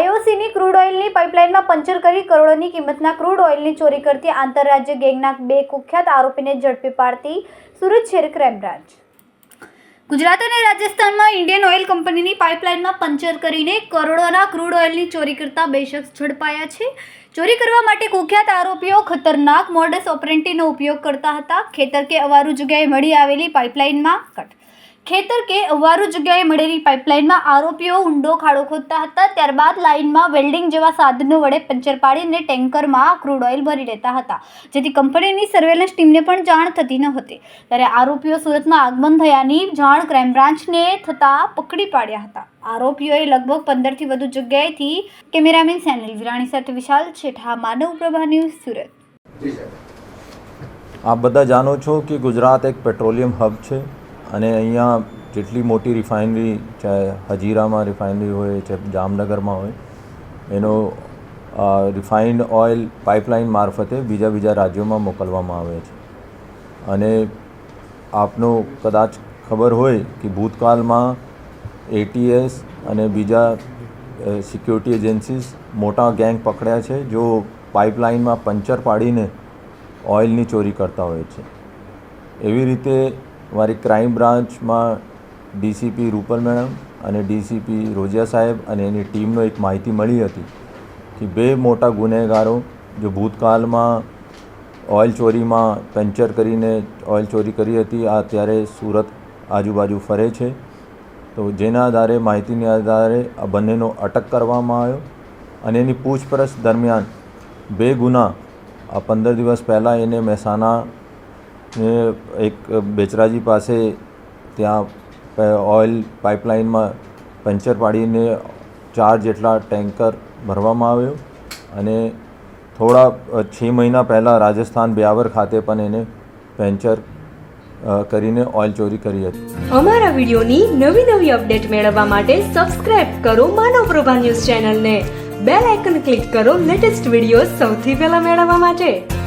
એજન્સીની crude ઓઇલની પાઇપલાઇનમાં puncture કરી કરોડોની કિંમતના ક્રૂડ ઓઇલની ચોરી કરતી આંતરરાજ્ય ગેંગના બે કુખ્યાત આરોપીને ઝડપી પાડતી સુરત શહેર ક્રાઇમ બ્રાન્ચ. ગુજરાત અને રાજસ્થાનમાં ઇન્ડિયન ઓઇલ કંપનીની પાઇપલાઇનમાં પંચર કરીને કરોડોના ક્રૂડ ઓઇલની ચોરી કરતા બે શખ્સ ઝડપાયા છે. ચોરી કરવા માટે કુખ્યાત આરોપીઓ ખતરનાક મોડસ ઓપરેન્ટીનો ઉપયોગ કરતા હતા. ખેતર કે અવારું જગ્યાએ મળી આવેલી પાઇપલાઇનમાં કટ ખેતર કે અવારું જગ્યાએ મળેલી પાઇપલાઇનમાં આરોપીઓ ઊંડો ખાડો ખોદતા હતા. ત્યારબાદ લાઇનમાં વેલ્ડિંગ જેવા સાધનો વડે પંચર પાડીને ટેન્કરમાં ક્રૂડ ઓઇલ ભરી લેતા હતા. જેથી કંપનીની સર્વેલન્સ ટીમને પણ જાણ થતી ન હતી. ત્યારે આરોપીઓ સુરતમાં આગમન થયાની જાણ ક્રાઇમ બ્રાન્ચને થતાં પકડી પાડ્યા હતા. આરોપીઓએ લગભગ પંદરથી વધુ જગ્યાએથી કેમેરામેન સેનલ વિરાણી સાથે વિશાલ છેઠા માનવ પ્રભા ન્યૂઝ સુરત. આપ બધા જાણો છો કે ગુજરાત એક પેટ્રોલિયમ હબ છે. અને અહીંયા જેટલી મોટી રિફાઇનરી, ચાહે હજીરામાં રિફાઇનરી હોય, ચાહે જામનગરમાં હોય, એનો રિફાઇન્ડ ઓઇલ પાઇપલાઇન મારફતે બીજા બીજા રાજ્યોમાં મોકલવામાં આવે છે. અને આપનો કદાચ ખબર હોય કે ભૂતકાળમાં એટીએસ અને બીજા સિક્યોરિટી એજન્સીસ મોટા ગેંગ પકડ્યા છે, જો પાઇપલાઇનમાં પંચર પાડીને ઓઇલની ચોરી કરતા હોય છે. એવી રીતે મારી ક્રાઇમ બ્રાન્ચમાં ડીસીપી રૂપલ મેડમ અને ડીસીપી રોજિયા સાહેબ અને એની ટીમનો એક માહિતી મળી હતી કે બે મોટા ગુનેગારો જો ભૂતકાળમાં ઓઇલ ચોરીમાં પંચર કરીને ઓઇલ ચોરી કરી હતી, આ અત્યારે સુરત આજુબાજુ ફરે છે. તો જેના આધારે, માહિતીના આધારે આ બંનેનો અટક કરવામાં આવ્યો અને એની પૂછપરછ દરમિયાન બે ગુના આ પંદર દિવસ પહેલાં એને મહેસાણા એક બેચરાજી પાસે ત્યાં ઓઇલ પાઇપલાઇનમાં પંચર પાડીને ચાર જેટલા ટેન્કર ભરવામાં આવ્યો અને થોડા છ મહિના પહેલાં રાજસ્થાન બ્યાવર ખાતે પણ એને પેન્ચર કરીને ઓઇલ ચોરી કરી હતી. અમારા વિડિયોની નવી નવી અપડેટ મેળવવા માટે સબસ્ક્રાઇબ કરો માનવ પ્રભા ન્યૂઝ ચેનલને. બેલ આઇકન ક્લિક કરો લેટેસ્ટ વીડિયો સૌથી પહેલા મેળવવા માટે.